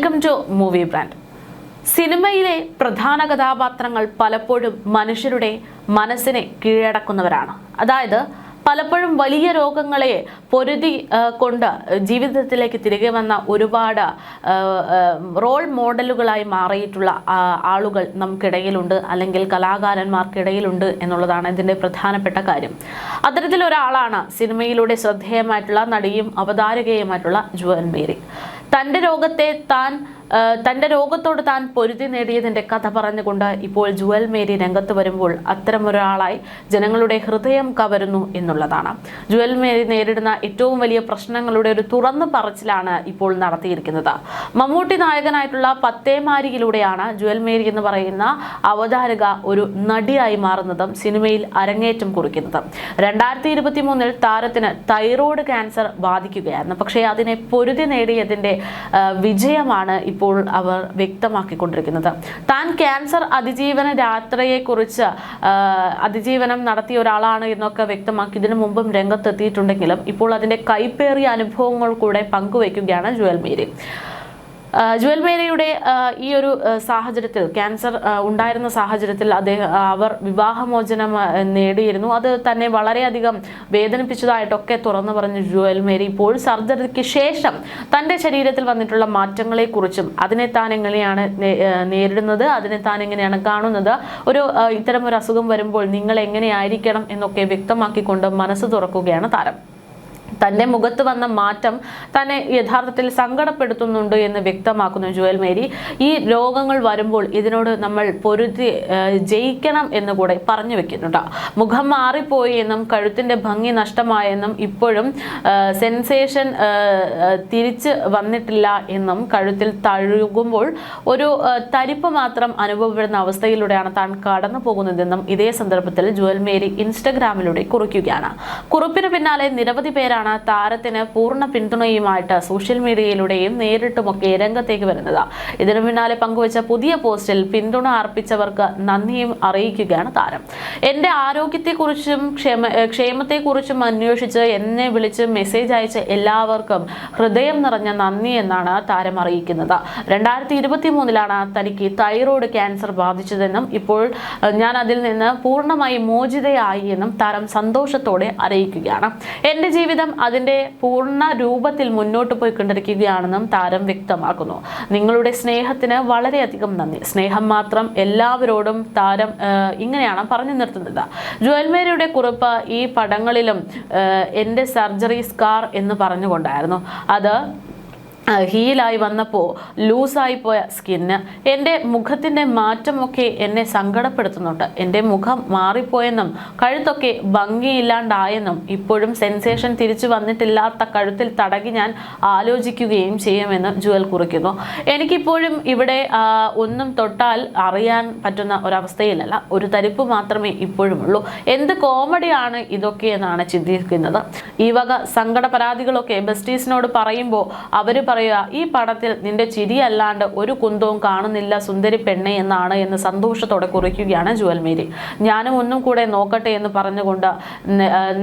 Welcome to movie brand സിനിമയിലെ പ്രധാന കഥാപാത്രങ്ങൾ പലപ്പോഴും മനുഷ്യരുടെ മനസ്സിനെ കീഴടക്കുന്നവരാണ്. അതായത് പലപ്പോഴും വലിയ രോഗങ്ങളെ പൊരുതി കൊണ്ട് ജീവിതത്തിലേക്ക് തിരികെ വന്ന ഒരുപാട് റോൾ മോഡലുകളായി മാറിയിട്ടുള്ള ആളുകൾ നമുക്കിടയിലുണ്ട് അല്ലെങ്കിൽ കലാകാരന്മാർക്കിടയിലുണ്ട് എന്നുള്ളതാണ് ഇതിന്റെ പ്രധാനപ്പെട്ട കാര്യം. അത്തരത്തിലൊരാളാണ് സിനിമയിലൂടെ ശ്രദ്ധേയമായിട്ടുള്ള നടിയും അവതാരകയുമായിട്ടുള്ള ജുവൻ മേരി. തന്റെ രോഗത്തെ താൻ തന്റെ രോഗത്തോട് താൻ പൊരുതി നേടിയതിന്റെ കഥ പറഞ്ഞുകൊണ്ട് ഇപ്പോൾ ജുവൽ മേരി രംഗത്ത് വരുമ്പോൾ അത്തരമൊരാളായി ജനങ്ങളുടെ ഹൃദയം കവരുന്നു എന്നുള്ളതാണ്. ജുവൽ മേരി നേരിടുന്ന ഏറ്റവും വലിയ പ്രശ്നങ്ങളുടെ ഒരു തുറന്നു പറച്ചിലാണ് ഇപ്പോൾ നടത്തിയിരിക്കുന്നത്. മമ്മൂട്ടി നായകനായിട്ടുള്ള പത്തേമാരിയിലൂടെയാണ് ജുവൽ മേരി എന്ന് പറയുന്ന അവതാരക ഒരു നടിയായി മാറുന്നതും സിനിമയിൽ അരങ്ങേറ്റം കുറിക്കുന്നതും. രണ്ടായിരത്തി ഇരുപത്തി മൂന്നിൽ താരത്തിന് തൈറോയ്ഡ് ക്യാൻസർ ബാധിക്കുകയായിരുന്നു. പക്ഷേ അതിനെ പൊരുതി നേടിയതിന്റെ വിജയമാണ് ഇപ്പോൾ അവർ വ്യക്തമാക്കിക്കൊണ്ടിരിക്കുന്നത്. താൻ ക്യാൻസർ അതിജീവന രാത്രയെക്കുറിച്ച് അതിജീവനം നടത്തിയ ഒരാളാണ് എന്നൊക്കെ വ്യക്തമാക്കി ഇതിനു മുമ്പും രംഗത്തെത്തിയിട്ടുണ്ടെങ്കിലും ഇപ്പോൾ അതിന്റെ കൈപ്പേറിയ അനുഭവങ്ങൾ കൂടെ പങ്കുവയ്ക്കുകയാണ് ജുവൽ മേരി ജുവൽ മേരിയുടെ ഈ ഒരു സാഹചര്യത്തിൽ ക്യാൻസർ ഉണ്ടായിരുന്ന സാഹചര്യത്തിൽ അദ്ദേഹം അവർ വിവാഹമോചനം നേടിയിരുന്നു. അത് തന്നെ വളരെയധികം വേദനിപ്പിച്ചതായിട്ടൊക്കെ തുറന്നു പറഞ്ഞു ജുവൽ മേരി ഇപ്പോൾ സർജറിക്ക് ശേഷം തന്റെ ശരീരത്തിൽ വന്നിട്ടുള്ള മാറ്റങ്ങളെക്കുറിച്ചും അതിനെ താൻ എങ്ങനെയാണ് നേരിടുന്നത് അതിനെ താൻ എങ്ങനെയാണ് കാണുന്നത് ഒരു ഇത്തരം ഒരു അസുഖം വരുമ്പോൾ നിങ്ങൾ എങ്ങനെയായിരിക്കണം എന്നൊക്കെ വ്യക്തമാക്കിക്കൊണ്ട് മനസ്സ് തുറക്കുകയാണ് താരം. തന്റെ മുഖത്ത് വന്ന മാറ്റം തന്നെ യഥാർത്ഥത്തിൽ സങ്കടപ്പെടുത്തുന്നുണ്ട് എന്ന് വ്യക്തമാക്കുന്നു ജുവൽ മേരി. ഈ രോഗങ്ങൾ വരുമ്പോൾ ഇതിനോട് നമ്മൾ പൊരുതി ജയിക്കണം എന്ന് കൂടെ പറഞ്ഞു വെക്കുന്നുണ്ട്. മുഖം മാറിപ്പോയി എന്നും കഴുത്തിന്റെ ഭംഗി നഷ്ടമായെന്നും ഇപ്പോഴും സെൻസേഷൻ തിരിച്ച് വന്നിട്ടില്ല എന്നും കഴുത്തിൽ തഴുകുമ്പോൾ ഒരു തരിപ്പ് മാത്രം അനുഭവപ്പെടുന്ന അവസ്ഥയിലൂടെയാണ് താൻ കടന്നു പോകുന്നതെന്നും ഇതേ സന്ദർഭത്തിൽ ജുവൽ മേരി ഇൻസ്റ്റഗ്രാമിലൂടെ കുറിക്കുകയാണ്. കുറിപ്പിന് പിന്നാലെ നിരവധി പേരാണ് താരത്തിന് പൂർണ പിന്തുണയുമായിട്ട് സോഷ്യൽ മീഡിയയിലൂടെയും നേരിട്ടുമൊക്കെ രംഗത്തേക്ക് വരുന്നത്. ഇതിനു പിന്നാലെ പങ്കുവച്ച പുതിയ പോസ്റ്റിൽ പിന്തുണ അർപ്പിച്ചവർക്ക് നന്ദിയും അറിയിക്കുകയാണ് താരം. എന്റെ ആരോഗ്യത്തെക്കുറിച്ചും ക്ഷേമ ക്ഷേമത്തെക്കുറിച്ചും അന്വേഷിച്ച് എന്നെ വിളിച്ച് മെസ്സേജ് അയച്ച എല്ലാവർക്കും ഹൃദയം നിറഞ്ഞ നന്ദി എന്നാണ് താരം അറിയിക്കുന്നത്. രണ്ടായിരത്തി ഇരുപത്തി മൂന്നിലാണ് തനിക്ക് തൈറോയ്ഡ് ക്യാൻസർ ബാധിച്ചതെന്നും ഇപ്പോൾ ഞാൻ അതിൽ നിന്ന് പൂർണമായി മോചിതയായി എന്നും താരം സന്തോഷത്തോടെ അറിയിക്കുകയാണ്. എന്റെ ജീവിതം അതിന്റെ പൂർണ രൂപത്തിൽ മുന്നോട്ട് പോയിക്കൊണ്ടിരിക്കുകയാണെന്നും താരം വ്യക്തമാക്കുന്നു. നിങ്ങളുടെ സ്നേഹത്തിന് വളരെയധികം നന്ദി. സ്നേഹം മാത്രം എല്ലാവരോടും താരം ഇങ്ങനെയാണ് പറഞ്ഞു നിർത്തുന്നത്. ജുവൽമേരിയുടെ കുറിപ്പ് ഈ പടങ്ങളിലും എന്റെ സർജറി സ്കാർ എന്ന് പറഞ്ഞുകൊണ്ടായിരുന്നു. അത് ഹീലായി വന്നപ്പോൾ ലൂസായി പോയ സ്കിന്ന് എന്റെ മുഖത്തിന്റെ മാറ്റമൊക്കെ എന്നെ സങ്കടപ്പെടുത്തുന്നുണ്ട്. എന്റെ മുഖം മാറിപ്പോയെന്നും കഴുത്തൊക്കെ ഭംഗിയില്ലാണ്ടായെന്നും ഇപ്പോഴും സെൻസേഷൻ തിരിച്ചു വന്നിട്ടില്ലാത്ത കഴുത്തിൽ തടകി ഞാൻ ആലോചിക്കുകയും ചെയ്യുമെന്ന് ജുവൽ കുറിക്കുന്നു. എനിക്കിപ്പോഴും ഇവിടെ ഒന്നും തൊട്ടാൽ അറിയാൻ പറ്റുന്ന ഒരവസ്ഥയിലല്ല. ഒരു തരിപ്പ് മാത്രമേ ഇപ്പോഴുമുള്ളൂ. എന്ത് കോമഡിയാണ് ഇതൊക്കെ എന്നാണ് ചിന്തിക്കുന്നത്. ഈ വക സങ്കട പരാതികളൊക്കെ ബെസ്റ്റീസിനോട് പറയുമ്പോൾ അവർ പറയുക ഈ പടത്തിൽ നിന്റെ ചിരി അല്ലാണ്ട് ഒരു കുന്തവും കാണുന്നില്ല സുന്ദരി പെണ്ണെ എന്നാണ് എന്ന് സന്തോഷത്തോടെ കുറിക്കുകയാണ് ജുവൽമേരി. ഞാനും ഒന്നും കൂടെ നോക്കട്ടെ എന്ന് പറഞ്ഞുകൊണ്ട്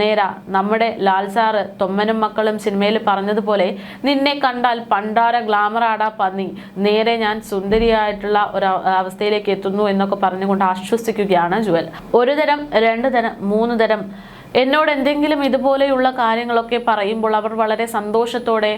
നേര നമ്മുടെ ലാൽ സാറ് തൊമ്മനും മക്കളും സിനിമയിൽ പറഞ്ഞതുപോലെ നിന്നെ കണ്ടാൽ പണ്ടാര ഗ്ലാമറാടാ പന്നി നേരെ ഞാൻ സുന്ദരിയായിട്ടുള്ള ഒരു അവസ്ഥയിലേക്ക് എത്തുന്നു എന്നൊക്കെ പറഞ്ഞുകൊണ്ട് ആശ്വസിക്കുകയാണ് ജുവൽ. ഒരു തരം രണ്ട് തരം മൂന്ന് തരം എന്നോട് എന്തെങ്കിലും ഇതുപോലെയുള്ള കാര്യങ്ങളൊക്കെ പറയുമ്പോൾ അവർ വളരെ സന്തോഷത്തോടെ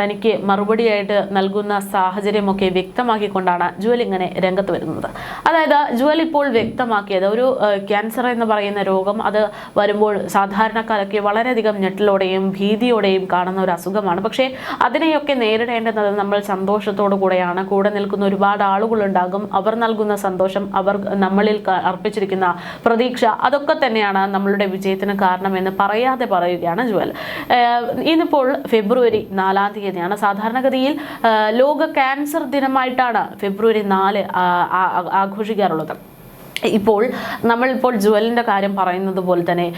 തനിക്ക് മറുപടിയായിട്ട് നൽകുന്ന സാഹചര്യമൊക്കെ വ്യക്തമാക്കിക്കൊണ്ടാണ് ജുവൽ ഇങ്ങനെ രംഗത്ത് വരുന്നത്. അതായത് ജുവൽ ഇപ്പോൾ വ്യക്തമാക്കിയത് ഒരു ക്യാൻസർ എന്ന് പറയുന്ന രോഗം അത് വരുമ്പോൾ സാധാരണക്കാരൊക്കെ വളരെയധികം ഞെട്ടലോടെയും ഭീതിയോടെയും കാണുന്ന ഒരു അസുഖമാണ്. പക്ഷേ അതിനെയൊക്കെ നേരിടേണ്ടത് നമ്മൾ സന്തോഷത്തോടു കൂടെയാണ്. കൂടെ നിൽക്കുന്ന ഒരുപാട് ആളുകളുണ്ടാകും. അവർ നൽകുന്ന സന്തോഷം അവർ നമ്മളിൽ അർപ്പിച്ചിരിക്കുന്ന പ്രതീക്ഷ അതൊക്കെ തന്നെയാണ് നമ്മളുടെ വിജയത്തിന് കാരണമെന്ന് പറയാതെ പറയുകയാണ് ജുവൽ. ഇന്നിപ്പോൾ ഫെബ്രുവരി നാലാം തീയതിയാണ്. സാധാരണഗതിയിൽ ലോക ക്യാൻസർ ദിനമായിട്ടാണ് ഫെബ്രുവരി നാല് ആഘോഷിക്കാറുള്ളത്. ഇപ്പോൾ നമ്മളിപ്പോൾ ജുവലിന്റെ കാര്യം പറയുന്നത് പോലെ തന്നെ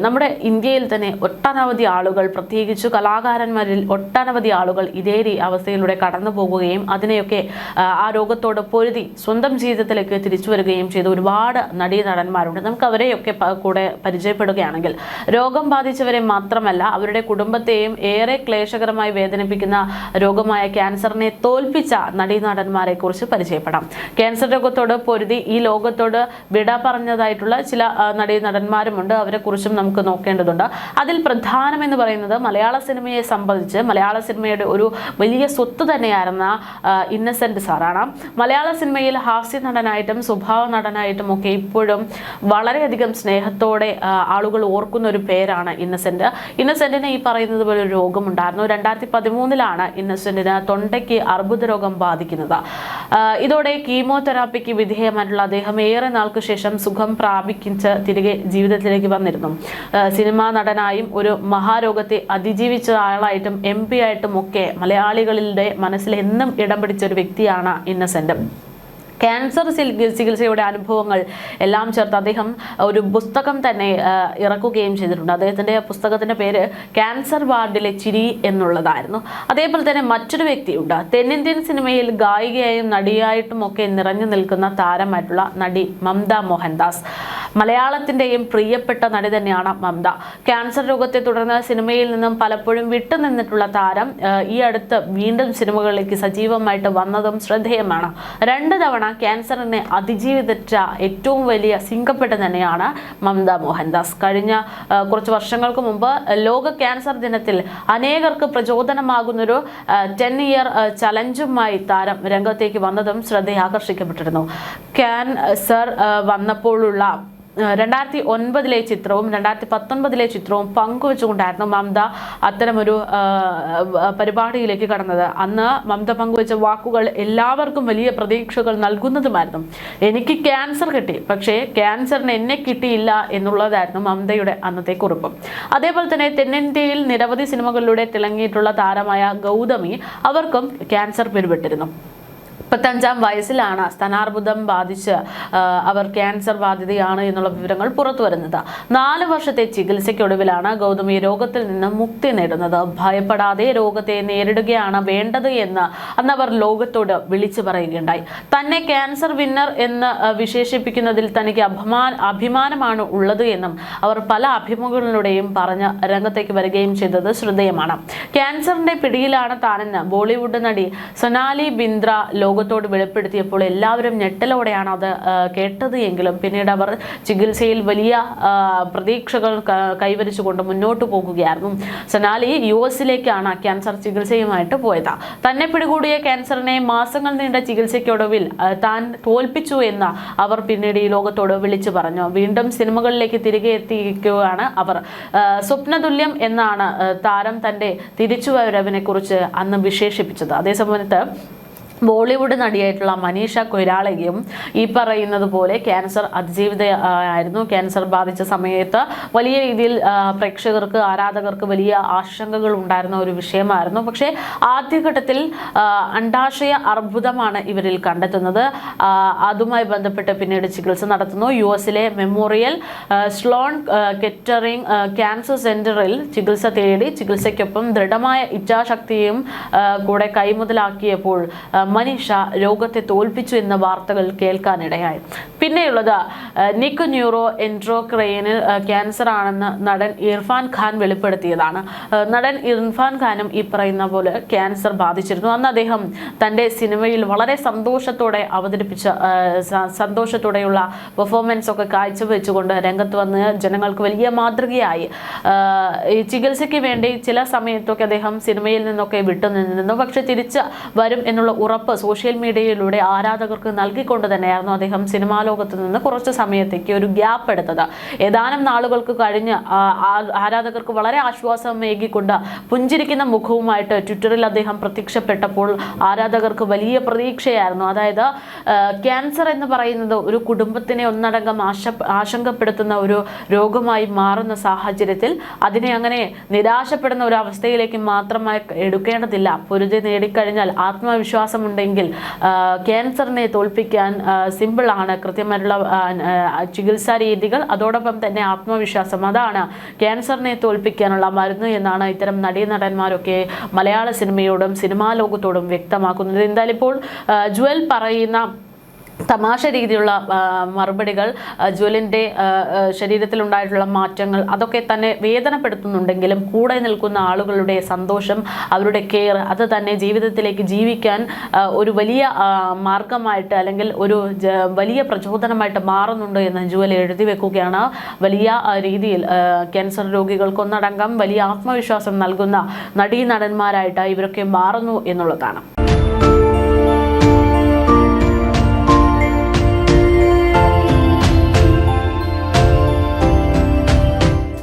നമ്മുടെ ഇന്ത്യയിൽ തന്നെ ഒട്ടനവധി ആളുകൾ പ്രത്യേകിച്ച് കലാകാരന്മാരിൽ ഒട്ടനവധി ആളുകൾ ഇതേ അവസ്ഥയിലൂടെ കടന്നു പോകുകയും അതിനെയൊക്കെ ആ രോഗത്തോട് പൊരുതി സ്വന്തം ജീവിതത്തിലേക്ക് തിരിച്ചു വരികയും ചെയ്ത ഒരുപാട് നടീ നടന്മാരുണ്ട് നമുക്ക് അവരെയൊക്കെ കൂടെ പരിചയപ്പെടുകയാണെങ്കിൽ രോഗം ബാധിച്ചവരെ മാത്രമല്ല അവരുടെ കുടുംബത്തെയും ഏറെ ക്ലേശകരമായി വേദനിപ്പിക്കുന്ന രോഗമായ ക്യാൻസറിനെ തോൽപ്പിച്ച നടീ നടന്മാരെ കുറിച്ച് പരിചയപ്പെടാം. ക്യാൻസർ രോഗത്തോട് പൊരുതി ഈ ലോകത്തോട് വിട പറഞ്ഞതായിട്ടുള്ള ചില നടീ നടന്മാരുമുണ്ട്. അവരെ കുറിച്ചും നമുക്ക് നോക്കേണ്ടതുണ്ട്. അതിൽ പ്രധാനം എന്ന് പറയുന്നത് മലയാള സിനിമയെ സംബന്ധിച്ച് മലയാള സിനിമയുടെ ഒരു വലിയ സ്വത്ത് തന്നെയായിരുന്ന ഇന്നസെന്റ് സാറാണ്. മലയാള സിനിമയിൽ ഹാസ്യ നടനായിട്ടും സ്വഭാവ നടനായിട്ടും ഒക്കെ ഇപ്പോഴും വളരെയധികം സ്നേഹത്തോടെ ആളുകൾ ഓർക്കുന്ന ഒരു പേരാണ് ഇന്നസെന്റ്. ഇന്നസെന്റിന് ഈ പറയുന്നത് പോലെ ഒരു രോഗമുണ്ടായിരുന്നു. രണ്ടായിരത്തി പതിമൂന്നിലാണ് ഇന്നസെന്റിന് തൊണ്ടയ്ക്ക് അർബുദ രോഗം ബാധിക്കുന്നത് ഇതോടെ കീമോതെറാപ്പിക്ക് വിധേയമായിട്ടുള്ള അദ്ദേഹം ഏറെ നാൾക്ക് ശേഷം സുഖം പ്രാപിക്കിച്ച് തിരികെ ജീവിതത്തിലേക്ക് വന്നിരുന്നു. സിനിമാ നടനായും ഒരു മഹാരോഗത്തെ അതിജീവിച്ച ആളായിട്ടും എം പി ആയിട്ടും ഒക്കെ മലയാളികളുടെ മനസ്സിൽ എന്നും ഇടം പിടിച്ച ഒരു വ്യക്തിയാണ് ഇന്നസെന്റ്. ക്യാൻസർ ചികി- ചികിത്സയുടെ അനുഭവങ്ങൾ എല്ലാം ചേർത്ത് അദ്ദേഹം ഒരു പുസ്തകം തന്നെ ഇറക്കുകയും ചെയ്തിട്ടുണ്ട്. അദ്ദേഹത്തിന്റെ പുസ്തകത്തിന്റെ പേര് ക്യാൻസർ വാർഡിലെ ചിരി എന്നുള്ളതായിരുന്നു. അതേപോലെ തന്നെ മറ്റൊരു വ്യക്തിയുണ്ട്. തെന്നിന്ത്യൻ സിനിമയിൽ ഗായികയായും നടിയായിട്ടും ഒക്കെ നിറഞ്ഞു നിൽക്കുന്ന താരമായിട്ടുള്ള നടി മമത മോഹൻദാസ്. മലയാളത്തിന്റെയും പ്രിയപ്പെട്ട നടി തന്നെയാണ് മമത. ക്യാൻസർ രോഗത്തെ തുടർന്ന് സിനിമയിൽ നിന്നും പലപ്പോഴും വിട്ടുനിന്നിട്ടുള്ള താരം ഈ അടുത്ത് വീണ്ടും സിനിമകളിലേക്ക് സജീവമായിട്ട് വന്നതും ശ്രദ്ധേയമാണ്. രണ്ട് തവണ ക്യാൻസറിനെ അതിജീവിച്ച ഏറ്റവും വലിയ സിംഗപ്പെട്ട തന്നെയാണ് മമത മോഹൻദാസ് കഴിഞ്ഞ കുറച്ച് വർഷങ്ങൾക്ക് മുമ്പ് ലോക ക്യാൻസർ ദിനത്തിൽ അനേകർക്ക് പ്രചോദനമാകുന്നൊരു ടെൻ ഇയർ ചലഞ്ചുമായി താരം രംഗത്തേക്ക് വന്നതും ശ്രദ്ധയാകർഷിക്കപ്പെട്ടിരുന്നു. ക്യാൻസർ വന്നപ്പോഴുള്ള രണ്ടായിരത്തി ഒൻപതിലെ ചിത്രവും രണ്ടായിരത്തി പത്തൊൻപതിലെ ചിത്രവും പങ്കുവെച്ചുകൊണ്ടായിരുന്നു മമത അത്തരമൊരു പരിപാടിയിലേക്ക് കടന്നത്. അന്ന് മമത പങ്കുവെച്ച വാക്കുകൾ എല്ലാവർക്കും വലിയ പ്രതീക്ഷകൾ നൽകുന്നതുമായിരുന്നു. എനിക്ക് ക്യാൻസർ കിട്ടി പക്ഷേ ക്യാൻസറിന് എന്നെ കിട്ടിയില്ല എന്നുള്ളതായിരുന്നു മമതയുടെ അന്നത്തെ കുറിപ്പ്. അതേപോലെ തന്നെ തെന്നിന്ത്യയിൽ നിരവധി സിനിമകളിലൂടെ തിളങ്ങിയിട്ടുള്ള താരമായ ഗൗതമി അവർക്കും ക്യാൻസർ പിടിപെട്ടിരുന്നു. മുപ്പത്തഞ്ചാം വയസ്സിലാണ് സ്തനാർബുദം ബാധിച്ച് അവർ ക്യാൻസർ ബാധിതയാണ് എന്നുള്ള വിവരങ്ങൾ പുറത്തു വരുന്നത് നാല് വർഷത്തെ ചികിത്സയ്ക്കൊടുവിലാണ് ഗൗതമി രോഗത്തിൽ നിന്ന് മുക്തി നേടുന്നത്. ഭയപ്പെടാതെ രോഗത്തെ നേരിടുകയാണ് വേണ്ടത് എന്ന് അന്ന് അവർ ലോകത്തോട് വിളിച്ചു പറയുകയുണ്ടായി. തന്നെ ക്യാൻസർ വിന്നർ എന്ന് വിശേഷിപ്പിക്കുന്നതിൽ തനിക്ക് അഭിമാന അഭിമാനമാണ് ഉള്ളത് എന്നും അവർ പല അഭിമുഖങ്ങളിലൂടെയും പറഞ്ഞ് രംഗത്തേക്ക് വരികയും ചെയ്തത് ശ്രദ്ധേയമാണ്. ക്യാൻസറിന്റെ പിടിയിലാണ് താനെന്ന് ബോളിവുഡ് നടി സൊനാലി ബിന്ദ്ര ലോകത്തോട് വെളിപ്പെടുത്തിയപ്പോൾ എല്ലാവരും ഞെട്ടലോടെയാണ് അത് കേട്ടത് എങ്കിലും പിന്നീട് അവർ ചികിത്സയിൽ വലിയ പ്രതീക്ഷകൾ കൈവരിച്ചുകൊണ്ട് മുന്നോട്ട് പോകുകയായിരുന്നു. സൊനാലി യു എസിലേക്കാണ് ക്യാൻസർ ചികിത്സയുമായിട്ട് പോയത്. തന്നെ പിടികൂടിയ ക്യാൻസറിനെ മാസങ്ങൾ നീണ്ട ചികിത്സയ്ക്കൊടുവിൽ താൻ തോൽപ്പിച്ചു എന്ന് അവർ പിന്നീട് ഈ ലോകത്തോട് വിളിച്ചു പറഞ്ഞു. വീണ്ടും സിനിമകളിലേക്ക് തിരികെ എത്തിയിരിക്കുകയാണ് അവർ. സ്വപ്നതുല്യം എന്നാണ് താരം തന്റെ തിരിച്ചുവരവിനെ കുറിച്ച് അന്ന് വിശേഷിപ്പിച്ചത്. അതേസമയത്ത് ബോളിവുഡ് നടിയായിട്ടുള്ള മനീഷ കൊയ്രാളയും ഈ പറയുന്നത് പോലെ ക്യാൻസർ അതിജീവിത ആയിരുന്നു. ക്യാൻസർ ബാധിച്ച സമയത്ത് വലിയ രീതിയിൽ പ്രേക്ഷകർക്ക് ആരാധകർക്ക് വലിയ ആശങ്കകൾ ഉണ്ടായിരുന്ന ഒരു വിഷയമായിരുന്നു. പക്ഷേ ആദ്യഘട്ടത്തിൽ അണ്ടാശയ അർബുദമാണ് ഇവരിൽ കണ്ടെത്തുന്നത്. അതുമായി ബന്ധപ്പെട്ട് പിന്നീട് ചികിത്സ നടത്തുന്നു. യു എസിലെ മെമ്മോറിയൽ സ്ലോൺ കെറ്ററിംഗ് ക്യാൻസർ സെന്ററിൽ ചികിത്സ തേടി ചികിത്സയ്ക്കൊപ്പം ദൃഢമായ ഇച്ഛാശക്തിയും കൂടെ കൈമുതലാക്കിയപ്പോൾ മനീഷ രോഗത്തെ തോൽപ്പിച്ചു എന്ന വാർത്തകൾ കേൾക്കാനിടയായി. പിന്നെയുള്ളത് നിക്ക് ന്യൂറോ എൻട്രോക്രൈനിൽ ക്യാൻസർ ആണെന്ന് നടൻ ഇർഫാൻ ഖാൻ വെളിപ്പെടുത്തിയതാണ്. നടൻ ഇർഫാൻ ഖാനും ഈ പറയുന്ന പോലെ ക്യാൻസർ ബാധിച്ചിരുന്നു. അന്ന് അദ്ദേഹം തന്റെ സിനിമയിൽ വളരെ സന്തോഷത്തോടെ അവതരിപ്പിച്ച സന്തോഷത്തോടെയുള്ള പെർഫോമൻസ് ഒക്കെ കാഴ്ചവെച്ചുകൊണ്ട് രംഗത്ത് വന്ന് ജനങ്ങൾക്ക് വലിയ മാതൃകയായി. ചികിത്സയ്ക്ക് വേണ്ടി ചില സമയത്തൊക്കെ അദ്ദേഹം സിനിമയിൽ നിന്നൊക്കെ വിട്ടുനിന്നിരുന്നു. പക്ഷെ തിരിച്ച് വരും എന്നുള്ള ഉറപ്പ് സോഷ്യൽ മീഡിയയിലൂടെ ആരാധകർക്ക് നൽകിക്കൊണ്ട് തന്നെയായിരുന്നു അദ്ദേഹം സിനിമാ ലോകത്ത് നിന്ന് കുറച്ച് സമയത്തേക്ക് ഒരു ഗ്യാപ്പ് എടുത്തത്. ഏതാനും നാളുകൾക്ക് കഴിഞ്ഞ് ആരാധകർക്ക് വളരെ ആശ്വാസം ഏകിക്കൊണ്ട് പുഞ്ചിരിക്കുന്ന മുഖവുമായിട്ട് ട്വിറ്ററിൽ അദ്ദേഹം പ്രത്യക്ഷപ്പെട്ടപ്പോൾ ആരാധകർക്ക് വലിയ പ്രതീക്ഷയായിരുന്നു. അതായത് ക്യാൻസർ എന്ന് പറയുന്നത് ഒരു കുടുംബത്തിനെ ഒന്നടങ്കം ആശ ആശങ്കപ്പെടുത്തുന്ന ഒരു രോഗമായി മാറുന്ന സാഹചര്യത്തിൽ അതിനെ അങ്ങനെ നിരാശപ്പെടുന്ന ഒരു അവസ്ഥയിലേക്ക് മാത്രമായി എടുക്കേണ്ടതില്ല. പൊരുതി നേടിക്കഴിഞ്ഞാൽ ആത്മവിശ്വാസം ആ, ക്യാൻസറിനെ തോൽപ്പിക്കാൻ സിമ്പിളാണ് കൃത്യമായിട്ടുള്ള ചികിത്സാ രീതികൾ അതോടൊപ്പം തന്നെ ആത്മവിശ്വാസം. അതാണ് ക്യാൻസറിനെ തോൽപ്പിക്കാനുള്ള മരുന്ന് എന്നാണ് ഇത്തരം നടീനടന്മാരൊക്കെ മലയാള സിനിമയോടും സിനിമാ ലോകത്തോടും വ്യക്തമാക്കുന്നത്. എന്തായാലും ഇപ്പോൾ ജുവൽ പറയുന്ന തമാശ രീതിയിലുള്ള മറുപടികൾ ജ്വലിന്റെ ശരീരത്തിലുണ്ടായിട്ടുള്ള മാറ്റങ്ങൾ അതൊക്കെ തന്നെ വേദനപ്പെടുത്തുന്നുണ്ടെങ്കിലും കൂടെ നിൽക്കുന്ന ആളുകളുടെ സന്തോഷം അവരുടെ കെയർ അത് തന്നെ ജീവിതത്തിലേക്ക് ജീവിക്കാൻ ഒരു വലിയ മാർഗമായിട്ട് അല്ലെങ്കിൽ ഒരു വലിയ പ്രചോദനമായിട്ട് മാറുന്നുണ്ട് എന്ന് ജ്വൽ എഴുതി വെക്കുകയാണ്. വലിയ രീതിയിൽ ക്യാൻസർ രോഗികൾക്കൊന്നടങ്കം വലിയ ആത്മവിശ്വാസം നൽകുന്ന നടീനടന്മാരായിട്ട് ഇവരൊക്കെ മാറുന്നു എന്നുള്ളതാണ്.